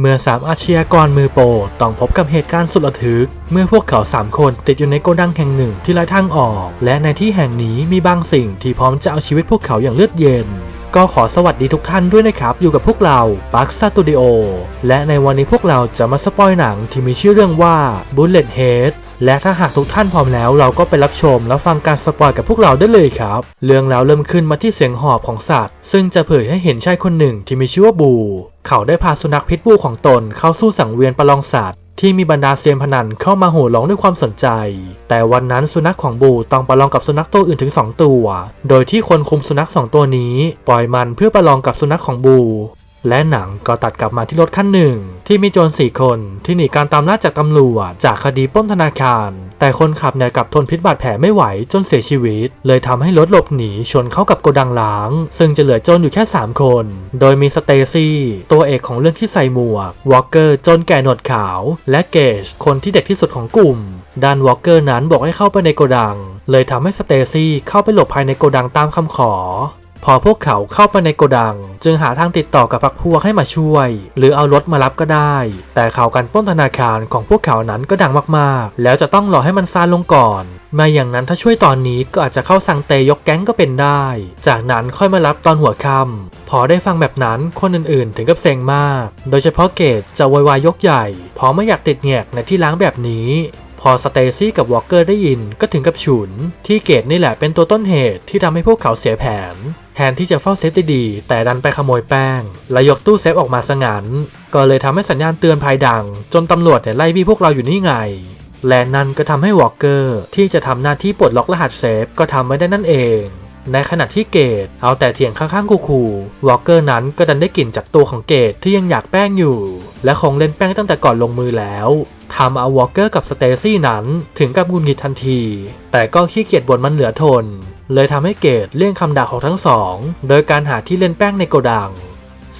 เมื่อสามอาชญากรมือโปรต้องพบกับเหตุการณ์สุดระทึก เมื่อพวกเขาสามคนติดอยู่ในโกดังแห่งหนึ่งที่ไร้ทางออก และในที่แห่งนี้มีบางสิ่งที่พร้อมจะเอาชีวิตพวกเขาอย่างเลือดเย็น ก็ขอสวัสดีทุกท่านด้วยนะครับ อยู่กับพวกเราปักสตูดิโอและในวันนี้พวกเราจะมาสปอยหนังที่มีชื่อเรื่องว่า Bullet Head และถ้าหากทุกท่านพร้อมแล้ว เราก็ไปรับชมและฟังการสปอยกับพวกเราได้เลยครับ เรื่องราวเริ่มขึ้นมาที่เสียงหอบของสัตว์ ซึ่งจะเผยให้เห็นชายคนหนึ่งที่มีชื่อว่าบู เขาได้พาสุนัขพิษบูของตนเข้าสู้สังเวียนประลองสัตว์ที่มีบรรดาเซียนพนันเข้ามาโห่ร้องด้วยความสนใจ แต่วันนั้นสุนัขของบูต้องประลองกับสุนัขตัวอื่นถึง 2 ตัว โดยที่คนคุมสุนัขสองตัวนี้ ปล่อยมันเพื่อประลองกับสุนัขของบู และหนังก็ตัดกลับมาที่รถคันหนึ่ง ที่มีโจรสี่คนที่หนีการตามล่าจากตำรวจจากคดีป้นธนาคาร แต่คนขับเนี่ยกลับทนพิษบาดแผลไม่ไหวจนเสียชีวิต เลยทำให้รถหลบหนีชนเข้ากับโกดังล้าง ซึ่งจะเหลือโจรอยู่แค่ 3 คน โดยมีสเตซี่ตัวเอกของเรื่องที่ใส่หมวกวอลเกอร์โจรแก่หนวดขาว และเกจคนที่เด็กที่สุดของกลุ่มด้านวอลเกอร์นั้นบอกให้เข้าไปในโกดัง เลยทำให้สเตซี่เข้าไปหลบภายในโกดังตามคำขอ พอพวกเขาเข้าไปในโกดัง จึงหาทางติดต่อกับพักพวกให้มาช่วย หรือเอารถมารับก็ได้ แต่ข่าวการปล้นธนาคารของพวกเขานั้นก็ดังมากๆ แล้วจะต้องรอให้มันซาลงก่อนไม่อย่างนั้นถ้าช่วยตอนนี้ก็อาจจะเข้าสังเตยกแก๊งก็เป็นได้ จากนั้นค่อยมารับตอนหัวค่ำพอได้ฟังแบบนั้นคนอื่นๆ ถึงกับเซ็งมาก โดยเฉพาะเกตจะวายวายยกใหญ่เพราะไม่อยากติดแงกในที่ล้างแบบนี้ พอสเตซี่กับวอลเกอร์ได้ยินก็ถึงกับฉุน ที่เกตนี่แหละเป็นตัวต้นเหตุที่ทำให้พวกเขาเสียแผน แทนที่จะเฝ้าเซฟได้ดีแต่ดันไปขโมยแป้ง และยกตู้เซฟออกมาสงันก็เลยทำให้สัญญาณเตือนภัยดัง จนตำรวจเนี่ยไล่บี้พวกเราอยู่นี่ไง และนั่นก็ทำให้วอลเกอร์ที่จะทำหน้าที่ปลดล็อกรหัสเซฟก็ทำไม่ได้นั่นเอง ในขณะที่เกตเอาแต่เถียงข้างๆคูๆวอลเกอร์นั้นก็ดันได้กลิ่นจากตัวของเกตที่ยังอยากแป้งอยู่ และคงเล่นแป้งตั้งแต่ก่อนลงมือแล้วทำเอาวอลเกอร์กับสเตซี่นั้นถึงกับงุนงิดทันที แต่ก็ขี้เกียจบ่นมันเหลือทน เลยทำให้เกตเลี่ยงคำด่าของทั้งสอง โดยการหาที่เล่นแป้งในโกดัง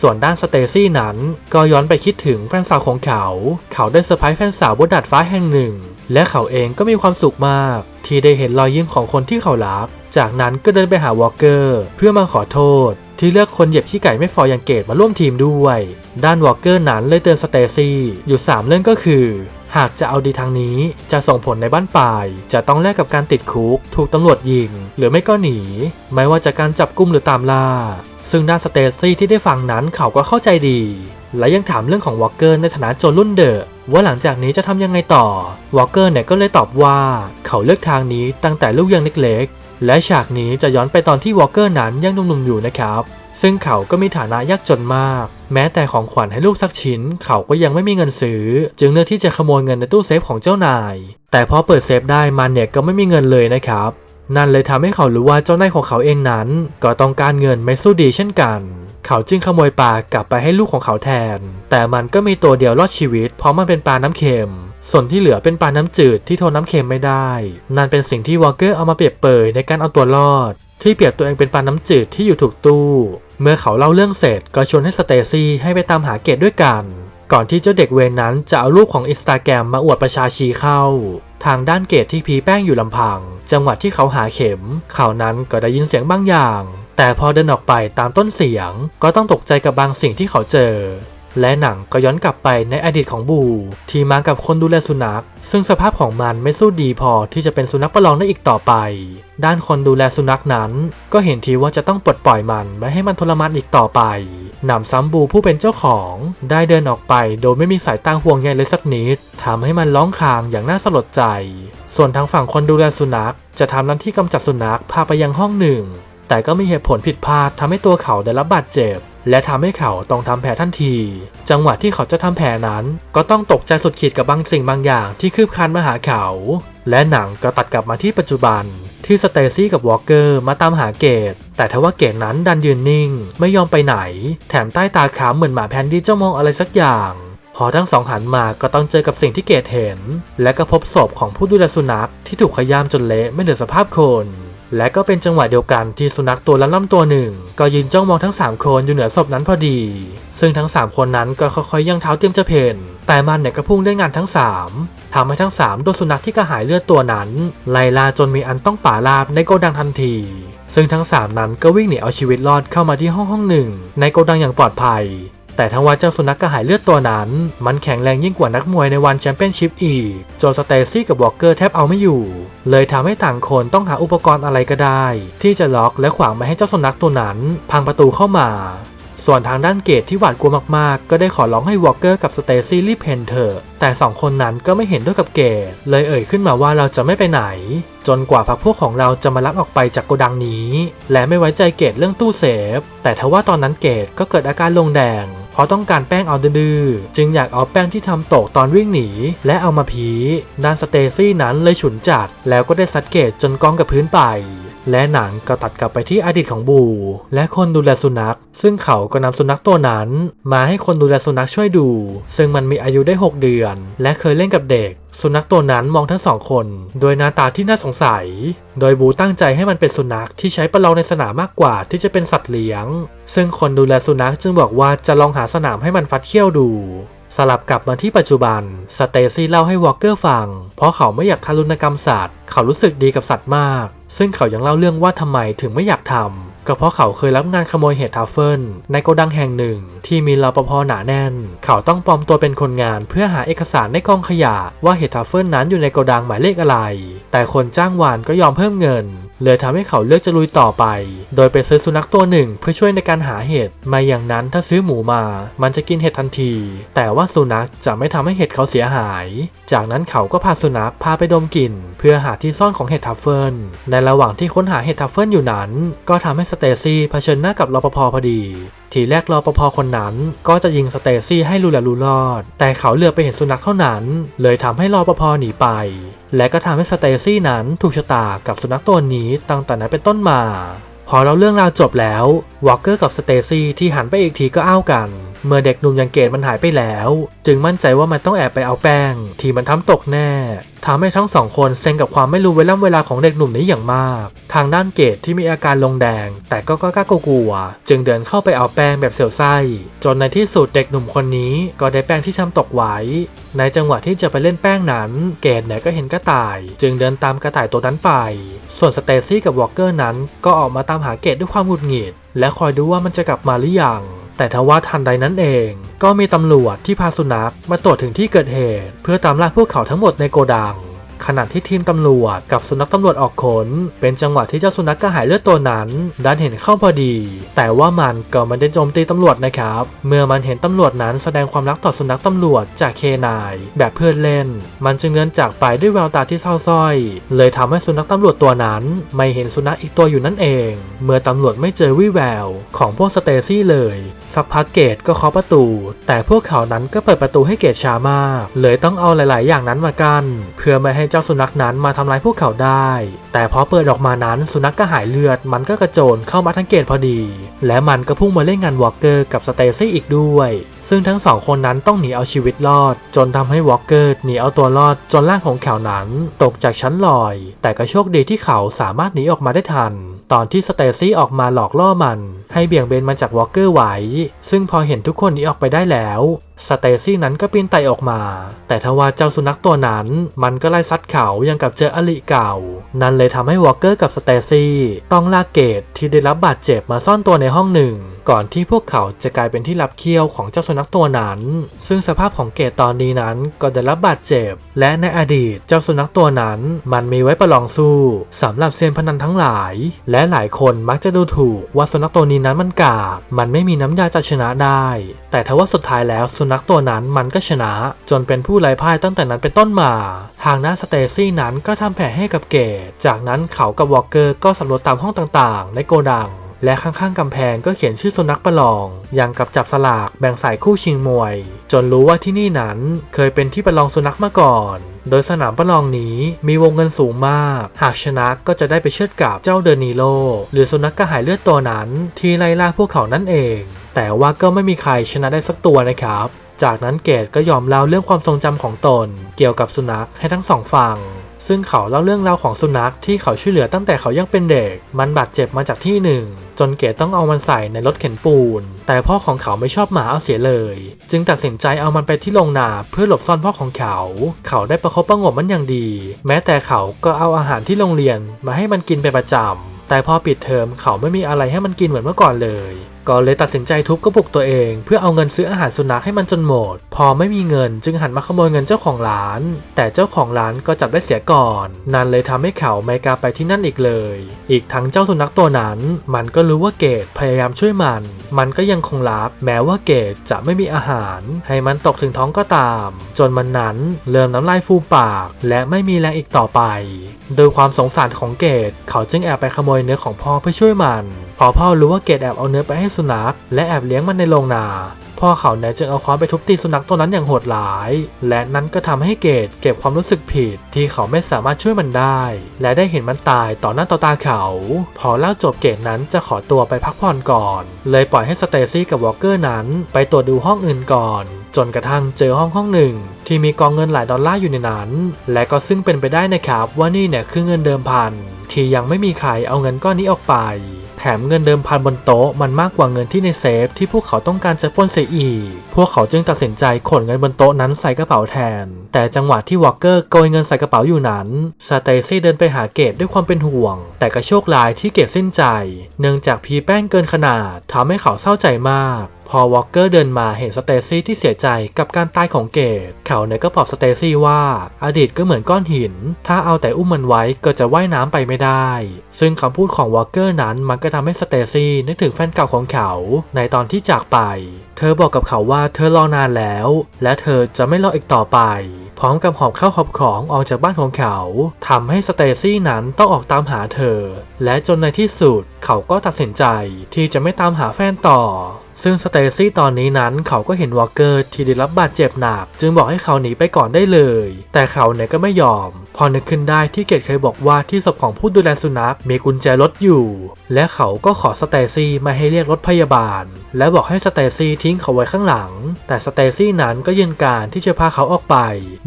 ส่วนด้านสเตซี่นั้นก็ย้อนไปคิดถึงแฟนสาวของเขา เขาได้เซอร์ไพรส์แฟนสาวบนดาดฟ้าแห่งหนึ่ง และเขาเองก็มีความสุขมาก ที่ได้เห็นรอยยิ้มของคนที่เขารัก จากนั้นก็เดินไปหาวอลเกอร์ เพื่อมาขอโทษ ที่เลือกคนเหยียบขี้ไก่ไม่ฟออย่างเกตมาร่วมทีมด้วย ด้านวอลเกอร์นั้นเลยเตือนสเตซี่อยู่ 3 เรื่องก็คือ หากจะเอาดีทางนี้จะส่งผลในบ้านปลาย จะต้องแลกกับการติดคุก ถูกตำรวจยิง หรือไม่ก็หนี ไม่ว่าจากการจับกุมหรือตามล่าซึ่งด้านสเตซี่ที่ได้ฟังนั้นเขาก็เข้าใจดี และยังถามเรื่องของวอลเกอร์ในฐานะโจรุ่นเดอะว่าหลังจากนี้จะทำยังไงต่อวอลเกอร์เนี่ยก็เลยตอบว่า เขาเลือกทางนี้ตั้งแต่ลูกยังเล็กๆ และฉากนี้จะย้อนไปตอนที่วอลเกอร์นั้นยังหนุ่มๆอยู่นะครับ ซึ่งเขาก็มีฐานะยากจนมาก แม้แต่ของขวัญให้ลูกสักชิ้น เขาก็ยังไม่มีเงินซื้อ จึงเลือกที่จะขโมยเงินในตู้เซฟของเจ้านาย แต่พอเปิดเซฟได้มันเนี่ยก็ไม่มีเงินเลยนะครับนั่นเลยทำให้เขารู้ว่าเจ้านายของเขาเองนั้น ก็ต้องการเงินไม่สู้ดีเช่นกัน เขาจึงขโมยปลากลับไปให้ลูกของเขาแทน แต่มันก็มีตัวเดียวรอดชีวิต เพราะมันเป็นปลาน้ำเค็ม ส่วนที่เหลือเป็นปลาน้ำจืดที่ทนน้ำเค็มไม่ได้ นั่นเป็นสิ่งที่วอลเกอร์เอามาเปรียบเปยในการเอาตัวรอด ที่เปรียบตัวเองเป็นปลาน้ำจืดที่อยู่ถูกตู้ เมื่อเขาเล่าเรื่องเสร็จก็ชวนให้สเตซี่ให้ไปตามหาเกตด้วยกัน ก่อนที่เจ้าเด็กเวรนั้นจะเอารูปของอินสตาแกรมมาอวดประชาชีเข้า ทางด้านเกตที่พีแป้งอยู่ลำพัง จังหวะที่เขาหาเข็ม เขานั้นก็ได้ยินเสียงบางอย่าง แต่พอเดินออกไปตามต้นเสียง ก็ต้องตกใจกับบางสิ่งที่เขาเจอ และหนังก็ย้อนกลับไปในอดีตของบู ที่มากับคนดูแลสุนัข ซึ่งสภาพของมันไม่สู้ดีพอที่จะเป็นสุนัขประลองได้อีกต่อไป ด้านคนดูแลสุนัขนั้น ก็เห็นทีว่าจะต้องปลดปล่อยมันไม่ให้มันทรมานอีกต่อไปหนำซ้ำบูผู้เป็นเจ้าของ ได้เดินออกไปโดยไม่มีสายตาห่วงใยเลยสักนิดทำให้มันร้องครางอย่างน่าสลดใจ ส่วนทางฝั่งคนดูแลสุนัข จะทำหน้าที่กำจัดสุนัขพาไปยังห้องหนึ่ง แต่ก็มีเหตุผลผิดพลาดทำให้ตัวเขาได้รับบาดเจ็บ และทำให้เขาต้องทำแผลทันที จังหวะที่เขาจะทำแผลนั้น ก็ต้องตกใจสุดขีดกับบางสิ่งบางอย่างที่คืบคานมาหาเขา และหนังก็ตัดกลับมาที่ปัจจุบัน ที่สเตซี่กับวอลเกอร์มาตามหาเกต แต่ทว่าเกตนั้นดันยืนนิ่ง ไม่ยอมไปไหน แถมใต้ตาขาวเหมือนหมาแพนดี้จ้องมองอะไรสักอย่างพอทั้งสองหันมาก็ต้องเจอกับสิ่งที่เกตเห็น และก็พบศพของผู้ดูแลสุนัขที่ถูกขย้ำจนเละไม่เหลือสภาพคน และก็เป็นจังหวะเดียวกันที่สุนัขตัวล่ำๆตัวหนึ่ง ก็ยืนจ้องมองทั้ง 3 คนอยู่เหนือศพนั้นพอดี ซึ่งทั้ง 3 คนนั้นก็ค่อยๆย่างเท้าเตรียมจะเพนแต่มันเนี่ยก็พุ่งเล่นงานทั้ง 3ทำให้ทั้ง 3 โดนสุนัขที่กระหายเลือดตัวนั้น ไล่ล่าจนมีอันต้องป่าราบในโกดังทันที ซึ่งทั้ง 3 นั้นก็วิ่งหนีเอาชีวิตรอดเข้ามาที่ห้องห้องหนึ่ง ในโกดังอย่างปลอดภัย แต่ทั้งว่าเจ้าสุนัขกระหายเลือดตัวนั้น มันแข็งแรงยิ่งกว่านักมวยในวันแชมเปี้ยนชิพอีก จนสเตซี่กับวอลเกอร์แทบเอาไม่อยู่ เลยทำให้ต่างคนต้องหาอุปกรณ์อะไรก็ได้ ที่จะล็อกและขวางไม่ให้เจ้าสุนัขตัวนั้น พังประตูเข้ามา ส่วนทางด้านเกตที่หวาดกลัวมากๆ ก็ได้ขอร้องให้วอลเกอร์กับสเตซี่รีบเพนเถอะแต่สองคนนั้นก็ไม่เห็นด้วยกับเกตเลยเอ่ยขึ้นมาว่าเราจะไม่ไปไหน จนกว่าพักพวกของเราจะมาลักออกไปจากโกดังนี้ และไม่ไว้ใจเกตเรื่องตู้เซฟ แต่ทว่าตอนนั้นเกตก็เกิดอาการลงแดงเพราะต้องการแป้งเอาดื้อจึงอยากเอาแป้งที่ทำตกตอนวิ่งหนี และเอามาพีด้านสเตซี่นั้นเลยฉุนจัด แล้วก็ได้ซัดเกตจนกองกับพื้นไป และหนังก็ตัดกลับไปที่อดีตของบู และคนดูแลสุนัข ซึ่งเขาก็นำสุนัขตัวนั้น มาให้คนดูแลสุนัขช่วยดู ซึ่งมันมีอายุได้ 6 เดือน และเคยเล่นกับเด็ก สุนัขตัวนั้นมองทั้งสองคน โดยหน้าตาที่น่าสงสัย โดยบูตั้งใจให้มันเป็นสุนัขที่ใช้ประลองในสนามมากกว่าที่จะเป็นสัตว์เลี้ยง ซึ่งคนดูแลสุนัขจึงบอกว่าจะลองหาสนามให้มันฟัดเขี้ยวดูสลับกลับมาที่ปัจจุบัน สเตซี่เล่าให้วอลเกอร์ฟัง เพราะเขาไม่อยากทารุณกรรมสัตว์ เขารู้สึกดีกับสัตว์มาก ซึ่งเขายังเล่าเรื่องว่าทำไมถึงไม่อยากทำก็เพราะเขาเคยรับงานขโมยเห็ดทัฟเฟิลในโกดังแห่งหนึ่ง ที่มีรปภหนาแน่น เขาต้องปลอมตัวเป็นคนงานเพื่อหาเอกสารในกองขยะว่าเห็ดทัฟเฟิลนั้นอยู่ในโกดังหมายเลขอะไร แต่คนจ้างวานก็ยอมเพิ่มเงิน เลยทำให้เขาเลือกจะลุยต่อไป โดยไปซื้อสุนัขตัวหนึ่ง เพื่อช่วยในการหาเห็ดไม่อย่างนั้นถ้าซื้อหมูมา มันจะกินเห็ดทันที แต่ว่าสุนัขจะไม่ทำให้เห็ดเขาเสียหาย จากนั้นเขาก็พาสุนัขพาไปดมกลิ่น เพื่อหาที่ซ่อนของเห็ดทัฟเฟิลในระหว่างที่ค้นหาเห็ดทัฟเฟิลอยู่นั้น ก็ทำให้สเตซี่เผชิญหน้ากับรปภพอดี ทีแรกรปภคนนั้นก็จะยิงสเตซี่ให้รู้แลรู้รอด แต่เขาเหลือไปเห็นสุนัขเท่านั้น เลยทำให้รปภหนีไป และก็ทำให้สเตซี่นั้นถูกชะตากับสุนัขตัวนี้ตั้งแต่นั้นเป็นต้นมา พอเราเรื่องราวจบแล้ววอลเกอร์กับสเตซี่ที่หันไปอีกทีก็อ้าวกัน เมื่อเด็กหนุ่มย่างเกตมันหายไปแล้ว จึงมั่นใจว่ามันต้องแอบไปเอาแป้ง ที่มันทำตกแน่ทำให้ทั้งสองคนเซ็งกับความไม่รู้เวล่ำเวลาของเด็กหนุ่มนี้อย่างมาก ทางด้านเกตที่มีอาการลงแดง แต่ก็กล้ากลัว จึงเดินเข้าไปเอาแป้งแบบเสียวไส้ จนในที่สุดเด็กหนุ่มคนนี้ก็ได้แป้งที่ทำตกไว้ ในจังหวะที่จะไปเล่นแป้งนั้น เกตเนี่ยก็เห็นกระต่าย จึงเดินตามกระต่ายตัวนั้นไป ส่วนสเตซี่กับวอลเกอร์นั้นก็ออกมาตามหาเกตด้วยความหงุดหงิด และคอยดูว่ามันจะกลับมาหรือยังแต่ทว่าทันใดนั้นเอง ก็มีตำรวจที่พาสุนัขมาตรวจถึงที่เกิดเหตุ เพื่อตามล่าพวกเขาทั้งหมดในโกดัง ขณะที่ทีมตำรวจกับสุนัขตำรวจออกขน เป็นจังหวะที่เจ้าสุนัขกระหายเลือดตัวนั้น ดันเห็นเข้าพอดี แต่ว่ามันก็ไมันได้โจมตีตำรวจนะครับ เมื่อมันเห็นตำรวจนั้นแสดงความรักต่อสุนัขตำรวจจากเคนายแบบเพื่อนเล่น มันจึงเดินจากไปด้วยแววตาที่เศร้าส้อย เลยทำให้สุนัขตำรวจตัวนั้น ไม่เห็นสุนัขอีกตัวอยู่นั่นเอง เมื่อตำรวจไม่เจอวี่แวว ของพวกสเตซี่เลย สักพักเกตก็เคาะประตู แต่พวกเขานั้นก็เปิดประตูให้เกตช้ามาก เลยต้องเอาหลาย ๆ อย่างนั้นมากันเพื่อไม่ให้เจ้าสุนัขนั้นมาทำร้ายพวกเขาได้ แต่พอเปิดออกมานั้นสุนัขก็หายเลือด มันก็กระโจนเข้ามาทั้งเกตพอดี และมันก็พุ่งมาเล่นงานวอลเกอร์กับสเตซี่อีกด้วยซึ่งทั้งสองคนนั้นต้องหนีเอาชีวิตรอด จนทำให้วอลเกอร์หนีเอาตัวรอดจนร่างของเขานั้น ตกจากชั้นลอย แต่ก็โชคดีที่เขาสามารถหนีออกมาได้ทัน ตอนที่สเตซี่ออกมาหลอกล่อมัน ให้เบี่ยงเบนมาจากวอลเกอร์ไว้ซึ่งพอเห็นทุกคนหนีออกไปได้แล้ว สเตซี่นั้นก็ปีนไต่ออกมา แต่ทว่าเจ้าสุนัขตัวนั้น มันก็ไล่ซัดเขายังกับเจออลิเก่า นั่นเลยทำให้วอลเกอร์กับสเตซี่ต้องลากเกตที่ได้รับบาดเจ็บมาซ่อนตัวในห้องหนึ่ง ก่อนที่พวกเขาจะกลายเป็นที่รับเคี้ยวของเจ้าสุนัขตัวนั้น ซึ่งสภาพของเกตตอนนี้นั้นก็ได้รับบาดเจ็บ และในอดีตเจ้าสุนัขตัวนั้น มันมีไว้ประลองสู้สำหรับเซียนพนันทั้งหลาย และหลายคนมักจะดูถูกว่าสุนัขตัวนี้นั้นมันกากมันไม่มีน้ำยาจะชนะได้ แต่ทว่าสุดท้ายแล้วสุนัขตัวนั้นมันก็ชนะ จนเป็นผู้ไร้พ่ายตั้งแต่นั้นเป็นต้นมา ทางหน้าสเตซี่นั้นก็ทำแผลให้กับเกต จากนั้นเขากับวอลเกอร์ก็สำรวจตามห้องต่างๆ ในโกดัง และข้างๆกำแพงก็เขียนชื่อสุนัขประลอง อย่างกับจับสลากแบ่งสายคู่ชิงมวย จนรู้ว่าที่นี่นั้นเคยเป็นที่ประลองสุนัขมาก่อนโดยสนามประลองนี้มีวงเงินสูงมาก หากชนะก็จะได้ไปเชือดกับเจ้าเดนีโล หรือสุนัขกระหายเลือดตัวนั้น ที่ไล่ล่าพวกเขานั่นเอง แต่ว่าก็ไม่มีใครชนะได้สักตัวนะครับ จากนั้นเกตก็ยอมเล่าเรื่องความทรงจำของตน เกี่ยวกับสุนัขให้ทั้งสองฟัง ซึ่งเขาเล่าเรื่องราวของสุนัขที่เขาช่วยเหลือตั้งแต่เขายังเป็นเด็ก มันบาดเจ็บมาจากที่หนึ่ง จนเกตต้องเอามันใส่ในรถเข็นปูน แต่พ่อของเขาไม่ชอบหมาเอาเสียเลย จึงตัดสินใจเอามันไปที่โรงนาเพื่อหลบซ่อนพ่อของเขา เขาได้ประคบประหงมมันอย่างดี แม้แต่เขาก็เอาอาหารที่โรงเรียนมาให้มันกินเป็นประจำแต่พอปิดเทอมเขาไม่มีอะไรให้มันกินเหมือนเมื่อก่อนเลย ก็เลยตัดสินใจทุบกระปุกตัวเอง เพื่อเอาเงินซื้ออาหารสุนัขให้มันจนหมด พอไม่มีเงินจึงหันมาขโมยเงินเจ้าของร้าน แต่เจ้าของร้านก็จับได้เสียก่อน นั่นเลยทำให้เขาไม่กล้าไปที่นั่นอีกเลย อีกทั้งเจ้าสุนัขตัวนั้น มันก็รู้ว่าเกดพยายามช่วยมัน มันก็ยังคงรับแม้ว่าเกดจะไม่มีอาหาร ให้มันตกถึงท้องก็ตาม จนมันนั้นเริ่มน้ำลายฟูปาก และไม่มีแรงอีกต่อไปโดยความสงสารของเกดเขาจึงแอบไปขโมยเนื้อของพ่อเพื่อช่วยมันพอพ่อรู้ว่าเกดแอบเอาเนื้อไปให้สุนัขและแอบเลี้ยงมันในโรงนา พ่อเขาเนี่ยจึงเอาค้อนไปทุบตีสุนัขตัวนั้นอย่างโหดร้าย และนั้นก็ทำให้เกดเก็บความรู้สึกผิดที่เขาไม่สามารถช่วยมันได้ และได้เห็นมันตายต่อหน้าต่อตาเขา พอเล่าจบเกดนั้นจะขอตัวไปพักผ่อนก่อน เลยปล่อยให้สเตซี่กับวอลเกอร์นั้น ไปตรวจดูห้องอื่นก่อน จนกระทั่งเจอห้องห้องหนึ่ง ที่มีกองเงินหลายดอลลาร์อยู่ในนั้น และก็ซึ่งเป็นไปได้นะครับว่านี่เนี่ยคือเงินเดิมพันที่ยังไม่มีใครเอาเงินก้อนนี้ออกไป แถมเงินเดิมพันบนโต๊ะมันมากกว่าเงินที่ในเซฟที่พวกเขาต้องการจะปล้นเสียอีก พวกเขาจึงตัดสินใจขนเงินบนโต๊ะนั้นใส่กระเป๋าแทน แต่จังหวะที่วอลเกอร์โกยเงินใส่กระเป๋าอยู่นั้น สเตซี่เดินไปหาเกตด้วยความเป็นห่วง แต่ก็โชคร้ายที่เกตสิ้นใจ เนื่องจากพีแป้งเกินขนาดทำให้เขาเศร้าใจมาก พอวอลเกอร์เดินมาเห็นสเตซี่ที่เสียใจกับการตายของเกต เขาเนี่ยก็ปลอบสเตซี่ว่าอดีตก็เหมือนก้อนหิน ถ้าเอาแต่อุ้มมันไว้ก็จะว่ายน้ำไปไม่ได้ ซึ่งคำพูดของวอลเกอร์นั้นมันก็ทำให้สเตซี่นึกถึงแฟนเก่าของเขาในตอนที่จากไป เธอบอกกับเขาว่าเธอรอนานแล้ว และเธอจะไม่รออีกต่อไป พร้อมกับหอบข้าวหอบของออกจากบ้านของเขาทำให้สเตซี่นั้นต้องออกตามหาเธอ และจนในที่สุดเขาก็ตัดสินใจที่จะไม่ตามหาแฟนต่อ ซึ่งสเตซี่ตอนนี้นั้นเขาก็เห็นวอลเกอร์ที่ได้รับบาดเจ็บหนักจึงบอกให้เขาหนีไปก่อนได้เลย แต่เขาเนี่ยก็ไม่ยอม พอนึกขึ้นได้ที่เกดเคยบอกว่าที่ศพของผู้ดูแลสุนัขมีกุญแจรถอยู่ และเขาก็ขอสเตซี่มาให้เรียกรถพยาบาล และบอกให้สเตซี่ทิ้งเขาไว้ข้างหลัง แต่สเตซี่นั้นก็ยืนการที่จะพาเขาออกไป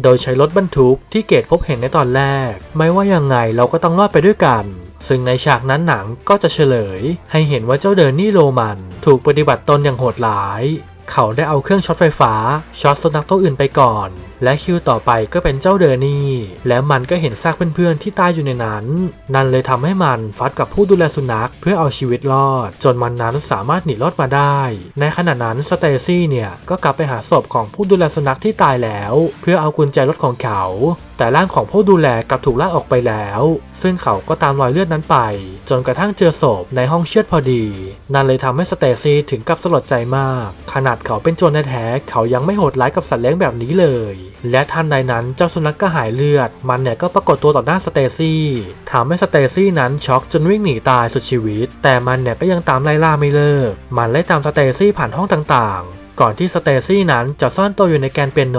โดยใช้รถบรรทุกที่เกดพบเห็นในตอนแรก ไม่ว่ายังไงเราก็ต้องรอดไปด้วยกัน ซึ่งในฉากนั้นหนังก็จะเฉลย ให้เห็นว่าเจ้าเดินนี่โรมันถูกปฏิบัติตนอย่างโหดร้าย เขาได้เอาเครื่องช็อตไฟฟ้าช็อตสุนัขตัวอื่นไปก่อน และคิวต่อไปก็เป็นเจ้าเดอร์นี่ และมันก็เห็นซากเพื่อนๆที่ตายอยู่ในนั้น นั่นเลยทำให้มันฟัดกับผู้ดูแลสุนัขเพื่อเอาชีวิตรอด จนมันนั้นสามารถหนีรอดมาได้ ในขณะนั้นสเตซี่เนี่ยก็กลับไปหาศพของผู้ดูแลสุนัขที่ตายแล้ว เพื่อเอากุญแจรถของเขา แต่ร่างของผู้ดูแลกลับถูกลากออกไปแล้ว ซึ่งเขาก็ตามรอยเลือดนั้นไป จนกระทั่งเจอศพในห้องเชือดพอดี นั่นเลยทำให้สเตซี่ถึงกับสลดใจมาก ขนาดเขาเป็นโจรแท้ๆเขายังไม่โหดร้ายกับสัตว์เลี้ยงแบบนี้เลย และทันใดนั้นเจ้าสุนัขกก็หายเลือด มันเนี่ยก็ปรากฏตัวต่อหน้าสเตซี่ทำให้สเตซี่นั้นช็อกจนวิ่งหนีตายสุดชีวิต แต่มันเนี่ยก็ยังตามไล่ล่าไม่เลิก มันไล่ตามสเตซี่ผ่านห้องต่างๆ ก่อนที่สเตซี่นั้นจะซ่อนตัวอยู่ในแกนเปียโน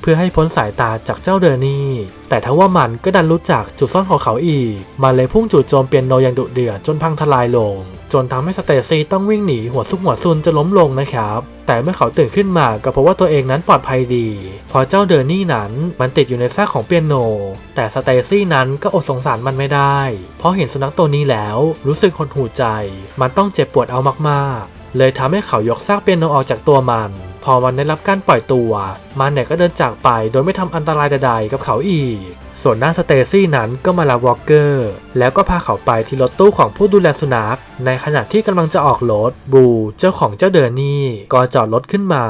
เพื่อให้พ้นสายตาจากเจ้าเดอร์นี่ แต่ทว่ามันก็ดันรู้จักจุดซ่อนของเขาอีก มันเลยพุ่งจู่โจมเปียโนอย่างดุเดือดจนพังทลายลง จนทำให้สเตซี่ต้องวิ่งหนีหัวซุกหัวซุนจะล้มลงนะครับ แต่เมื่อเขาตื่นขึ้นมาก็เพราะว่าตัวเองนั้นปลอดภัยดี พอเจ้าเดอร์นี่นั้นมันติดอยู่ในซากของเปียโน แต่สเตซี่นั้นก็อดสงสารมันไม่ได้ เพราะเห็นสุนัขตัวนี้แล้วรู้สึกหดหู่ใจ มันต้องเจ็บปวดเอามากๆ เลยทำให้เขายกซากเปียโนออกจากตัวมัน พอมันได้รับการปล่อยตัว มันเนี่ยก็เดินจากไปโดยไม่ทำอันตรายใดๆ กับเขาอีก ส่วนหน้าสเตซี่นั้นก็มาลาวอลเกอร์ แล้วก็พาเขาไปที่รถตู้ของผู้ดูแลสุนัข ในขณะที่กำลังจะออกรถบูเจ้าของเจ้าเดอร์นี่ก็จอดรถขึ้นมา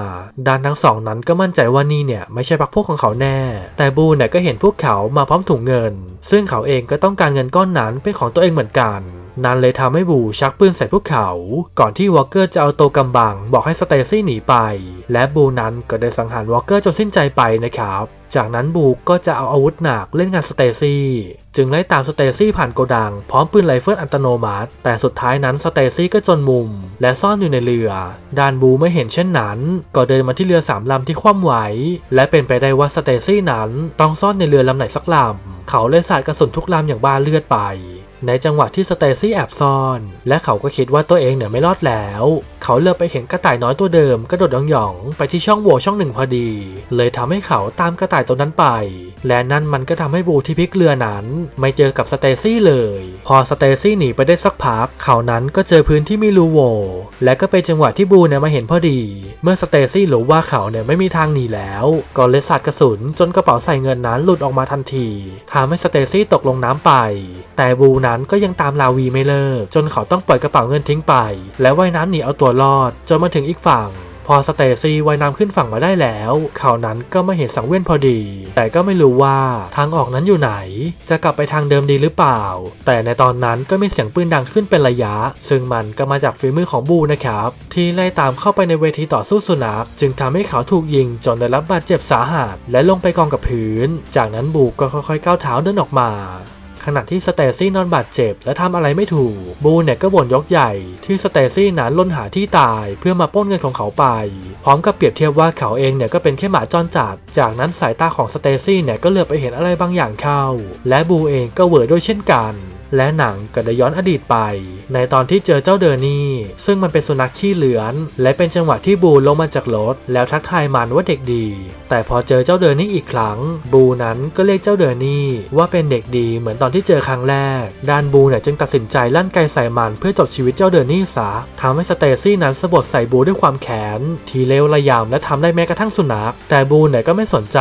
ด้านทั้งสองนั้นก็มั่นใจว่านี่เนี่ยไม่ใช่พักพวกของเขาแน่ แต่บูเนี่ยก็เห็นพวกเขามาพร้อมถุงเงิน ซึ่งเขาเองก็ต้องการเงินก้อนนั้นเป็นของตัวเองเหมือนกัน นั่นเลยทำให้บูชักปืนใส่พวกเขา ก่อนที่วอลเกอร์จะเอาตัวกำบัง บอกให้สเตซี่หนีไป และบูนั้นก็ได้สังหารวอลเกอร์จนสิ้นใจไปนะครับจากนั้นบูก็จะเอาอาวุธหนักเล่นงานสเตซี่จึงไล่ตามสเตซี่ผ่านโกดัง พร้อมปืนไรเฟิลอัตโนมัติ แต่สุดท้ายนั้นสเตซี่ก็จนมุม และซ่อนอยู่ในเรือดานบูไม่เห็นเช่นนั้น ก็เดินมาที่เรือสามลำที่คว่ำไว้ และเป็นไปได้ว่าสเตซี่นั้นต้องซ่อนในเรือลำไหนสักลำเขาเลยสาดกระสุนทุกลำอย่างบ้าเลือดไป ในจังหวะที่สเตซี่แอบซ่อน และเขาก็คิดว่าตัวเองเนี่ยไม่รอดแล้ว เขาเลือไปเห็นกระต่ายน้อยตัวเดิมกระโดดหยองๆไปที่ช่องโหว่ช่องหนึ่งพอดี เลยทำให้เขาตามกระต่ายตัวนั้นไป และนั่นมันก็ทำให้บูที่พลิกเรือนั้น ไม่เจอกับสเตซี่เลย พอสเตซี่หนีไปได้สักพักเขานั้นก็เจอพื้นที่มีรูโหว่และก็เป็นจังหวะที่บูเนี่ยมาเห็นพอดี เมื่อสเตซี่รู้ว่าเขาเนี่ยไม่มีทางหนีแล้วก็เลยสาดกระสุนจนกระเป๋าใส่เงินนั้นหลุดออกมาทันทีทำให้สเตซี่ตกลงน้ำไป แต่บูนั้นก็ยังตามลาวีไม่เลิก จนเขาต้องปล่อยกระเป๋าเงินทิ้งไป และว่ายน้ำหนีเอาตัวรอด จนมาถึงอีกฝั่งพอสเตซี่ว่ายน้ำขึ้นฝั่งมาได้แล้วเขานั้นก็มาเห็นสังเวียนพอดี แต่ก็ไม่รู้ว่าทางออกนั้นอยู่ไหน จะกลับไปทางเดิมดีหรือเปล่า แต่ในตอนนั้นก็มีเสียงปืนดังขึ้นเป็นระยะ ซึ่งมันก็มาจากฝีมือของบูนะครับ ที่ไล่ตามเข้าไปในเวทีต่อสู้สุนัขจึงทำให้เขาถูกยิงจนได้รับบาดเจ็บสาหัส และลงไปกองกับพื้น จากนั้นบูก็ค่อยๆก้าวเท้าเดินออกมา ขณะที่สเตซี่นอนบาดเจ็บและทำอะไรไม่ถูก บูเนี่ยก็บ่นยกใหญ่ที่สเตซี่นั้นล้นหาที่ตายเพื่อมาป้นเงินของเขาไป พร้อมกับเปรียบเทียบว่าเขาเองเนี่ยก็เป็นแค่หมาจรจัด จากนั้นสายตาของสเตซี่เนี่ยก็เหลือบไปเห็นอะไรบางอย่างเข้า และบูเองก็เวอด้วยเช่นกัน และหนังก็ได้ย้อนอดีตไป ในตอนที่เจอเจ้าเดอร์นี่ ซึ่งมันเป็นสุนัขขี้เหลือน และเป็นจังหวะที่บูลงมาจากรถ แล้วทักทายมันว่าเด็กดี แต่พอเจอเจ้าเดอร์นี่อีกครั้ง บูนั้นก็เรียกเจ้าเดอร์นี่ว่าเป็นเด็กดีเหมือนตอนที่เจอครั้งแรกด้านบูเนี่ยจึงตัดสินใจลั่นไกใส่มันเพื่อจบชีวิตเจ้าเดอร์นี่ซะทำให้สเตซี่นั้นสะบัดใส่บูด้วยความแค้นทีเลวระยำและทำได้แม้กระทั่งสุนัข แต่บูเนี่ยก็ไม่สนใจ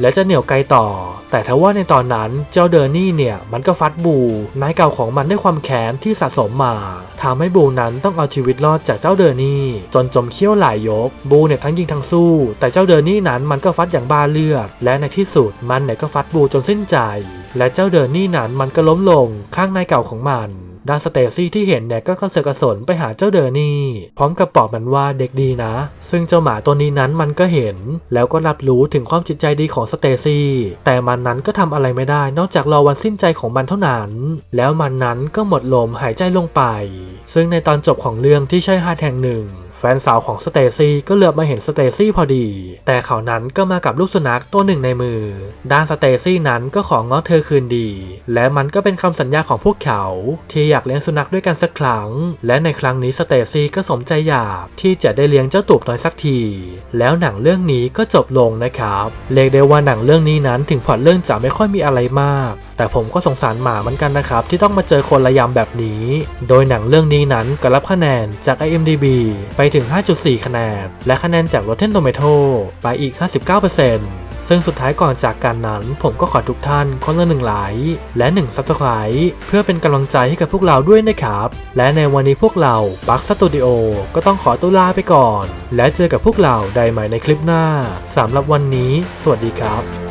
และจะเหนี่ยวไกต่อ แต่ทว่าในตอนนั้นเจ้าเดอร์นี่เนี่ยมันก็ฟัดบูนายเก่าของมันด้วยความแค้นที่สะสมมาทำให้บูนั้นต้องเอาชีวิตรอดจากเจ้าเดอร์นี่จนจมเขี้ยวหลายยก บูเนี่ยทั้งยิงทั้งสู้ แต่เจ้าเดอร์นี่นั้นมันก็ฟัดอย่างบ้าเลือด และในที่สุดมันเนี่ยก็ฟัดบูจนสิ้นใจ และเจ้าเดอร์นี่นั้นมันก็ล้มลงข้างนายเก่าของมัน ด้านสเตซี่ที่เห็นเนี่ยก็กระเสือกกระสนไปหาเจ้าเดอร์นี่ พร้อมกับบอกมันว่าเด็กดีนะ ซึ่งเจ้าหมาตัวนี้นั้นมันก็เห็น แล้วก็รับรู้ถึงความจิตใจดีของสเตซี่แต่มันนั้นก็ทำอะไรไม่ได้ นอกจากรอวันสิ้นใจของมันเท่านั้น แล้วมันนั้นก็หมดลมหายใจลงไป ซึ่งในตอนจบของเรื่องที่ใช่ฮาแห่งหนึ่ง แฟนสาวของสเตซี่ก็เหลือบมาเห็นสเตซี่พอดี แต่เขานั้นก็มากับลูกสุนัขตัวหนึ่งในมือ ด้านสเตซี่นั้นก็ของง้อเธอคืนดี และมันก็เป็นคำสัญญาของพวกเขา ที่อยากเลี้ยงสุนัขด้วยกันสักครั้ง และในครั้งนี้สเตซี่ก็สมใจอยากที่จะได้เลี้ยงเจ้าตูบน้อยสักที แล้วหนังเรื่องนี้ก็จบลงนะครับ เรียกได้ว่าหนังเรื่องนี้นั้นถึงพอตเรื่องจะไม่ค่อยมีอะไรมาก แต่ผมก็สงสารหมาเหมือนกันนะครับ ที่ต้องมาเจอคนระยำแบบนี้ โดยหนังเรื่องนี้นั้นก็รับคะแนนจาก IMDb ไปถึง 5.4 คะแนน และคะแนนจาก Rotten Tomato ไปอีก 59%ซึ่งสุดท้ายก่อนจากการนั้น ผมก็ขอทุกท่านคนละหนึ่งไลค์และ1 Subscribe เพื่อเป็นกำลังใจให้กับพวกเราด้วยนะครับ และในวันนี้พวกเราบักสตูดิโอก็ต้องขอตัวลาไปก่อน และเจอกับพวกเราได้ใหม่ในคลิปหน้าสำหรับวันนี้ สวัสดีครับ